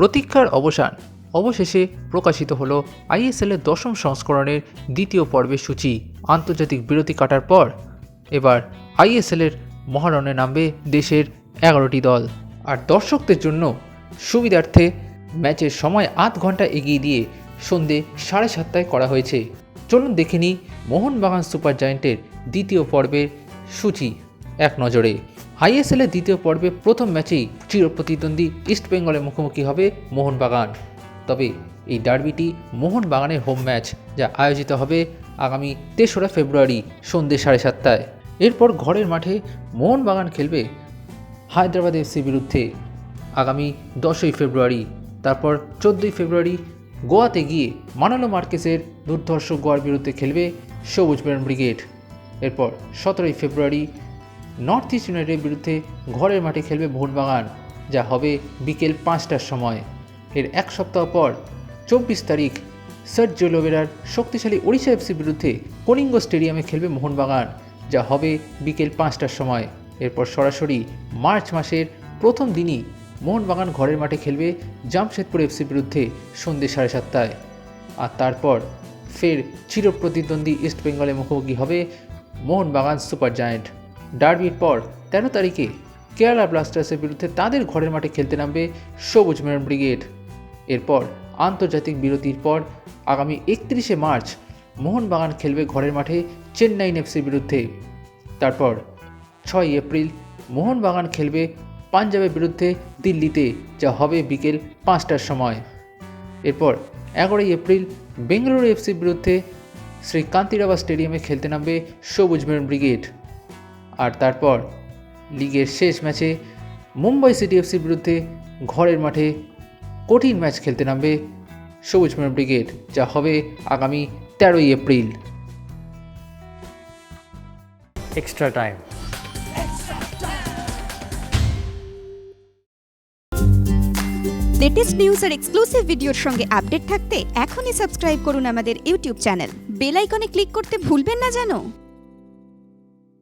প্রতীক্ষার অবসান অবশেষে প্রকাশিত হলো আইএসএলের দশম সংস্করণের দ্বিতীয় পর্বের সূচি। আন্তর্জাতিক বিরতি কাটার পর এবার আইএসএলের মহারণে নামবে দেশের এগারোটি দল। আর দর্শকদের জন্য সুবিধার্থে ম্যাচের সময় আধ ঘণ্টা এগিয়ে দিয়ে সন্ধে সাড়ে সাতটায় করা হয়েছে। চলুন দেখে নিই মোহনবাগান সুপার জায়েন্টের দ্বিতীয় পর্বের সূচি। এক নজরে আইএসএলের দ্বিতীয় পর্বে প্রথম ম্যাচেই চির প্রতিদ্বন্দ্বী ইস্টবেঙ্গলের মুখোমুখি হবে মোহনবাগান। তবে এই ডার্বিটি মোহনবাগানের হোম ম্যাচ, যা আয়োজিত হবে আগামী তেসরা ফেব্রুয়ারি সন্ধ্যে সাড়ে সাতটায়। এরপর ঘরের মাঠে মোহনবাগান খেলবে হায়দ্রাবাদ এফসির বিরুদ্ধে আগামী দশই ফেব্রুয়ারি। তারপর চোদ্দোই ফেব্রুয়ারি গোয়াতে গিয়ে মানালো মার্কেসের দুর্ধর্ষ গোয়ার বিরুদ্ধে খেলবে সবুজ বেরন ব্রিগেড। এরপর সতেরোই ফেব্রুয়ারি নর্থ ইস্ট ইউনাইটেডের বিরুদ্ধে ঘরের মাঠে খেলবে মোহনবাগান, যা হবে বিকেল পাঁচটার সময়। এর এক সপ্তাহ পর, চব্বিশ তারিখ সার্জ জোলোভেরার শক্তিশালী ওড়িশা এফসির বিরুদ্ধে কলিঙ্গ স্টেডিয়ামে খেলবে মোহনবাগান, যা হবে বিকেল পাঁচটার সময়। এরপর সরাসরি মার্চ মাসের প্রথম দিনই মোহনবাগান ঘরের মাঠে খেলবে জামশেদপুর এফসির বিরুদ্ধে সন্ধ্যে সাড়ে সাতটায়। আর তারপর ফের চিরপ্রতিদ্বন্দ্বী ইস্টবেঙ্গলের মুখোমুখি হবে মোহনবাগান সুপার জায়ান্ট। ডার্বির পর তেরো তারিখে কেরালা ব্লাস্টার্সের বিরুদ্ধে তাদের ঘরের মাঠে খেলতে নামবে সবুজ মেরন ব্রিগেড। এরপর আন্তর্জাতিক বিরতির পর আগামী একত্রিশে মার্চ মোহনবাগান খেলবে ঘরের মাঠে চেন্নাইন এফসির বিরুদ্ধে। তারপর ছয় এপ্রিল মোহনবাগান খেলবে পাঞ্জাবের বিরুদ্ধে দিল্লিতে, যা হবে বিকেল পাঁচটার সময়। এরপর এগারোই এপ্রিল বেঙ্গালুরু এফসির বিরুদ্ধে শ্রী কান্তিরাবা স্টেডিয়ামে খেলতে নামবে সবুজ মেরুন ব্রিগেড। আর তারপর লিগের শেষ ম্যাচে মুম্বাই সিটি এফসির বিরুদ্ধে ঘরের মাঠে কঠিন ম্যাচ খেলতে নামবে সবুজ মেরুন ব্রিগেড যা হবে আগামী তেরোই April. Extra time latest news আর এক্সক্লুসিভ ভিডিওর সঙ্গে আপডেট থাকতে এখনই সাবস্ক্রাইব করুন আমাদের ইউটিউব চ্যানেল বেল আইকনে ক্লিক করতে ভুলবেন না জানো?